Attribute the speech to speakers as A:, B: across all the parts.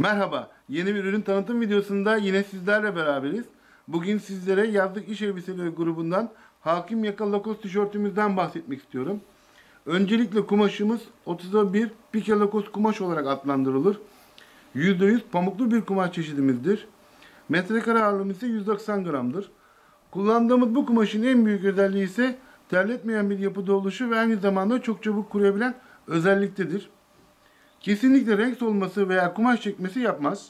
A: Merhaba, yeni bir ürün tanıtım videosunda yine sizlerle beraberiz. Bugün sizlere yazlık iş elbiseleri grubundan Hakim Yaka Lakos tişörtümüzden bahsetmek istiyorum. Öncelikle kumaşımız 30'a 1 pike lakos kumaş olarak adlandırılır. %100 pamuklu bir kumaş çeşidimizdir. Metrekare ağırlığımız ise 190 gramdır. Kullandığımız bu kumaşın en büyük özelliği ise terletmeyen bir yapıda oluşu ve aynı zamanda çok çabuk kuruyabilen özelliktedir. Kesinlikle renk solması veya kumaş çekmesi yapmaz.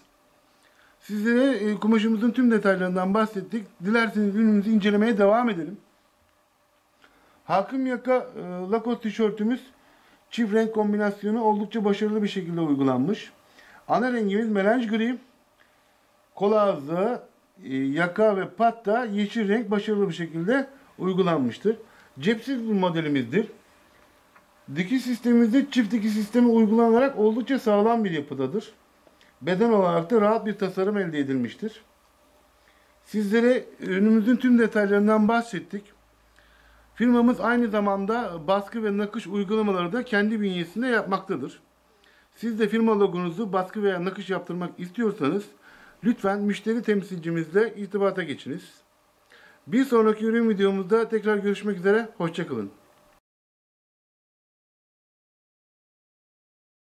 A: Sizlere e, kumaşımızın tüm detaylarından bahsettik. Dilerseniz ürünümüzü incelemeye devam edelim. Hakim Yaka e, Lacoste tişörtümüz çift renk kombinasyonu oldukça başarılı bir şekilde uygulanmış. Ana rengimiz melanj gri. Kol ağzı, e, yaka ve patta yeşil renk başarılı bir şekilde uygulanmıştır. Cepsiz bir modelimizdir. Dikiş sistemimizde çift dikiş sistemi uygulanarak oldukça sağlam bir yapıdadır. Beden olarak da rahat bir tasarım elde edilmiştir. Sizlere ürünümüzün tüm detaylarından bahsettik. Firmamız aynı zamanda baskı ve nakış uygulamaları da kendi bünyesinde yapmaktadır. Siz de firma logonuzu baskı veya nakış yaptırmak istiyorsanız lütfen müşteri temsilcimizle irtibata geçiniz. Bir sonraki ürün videomuzda tekrar görüşmek üzere, hoşçakalın.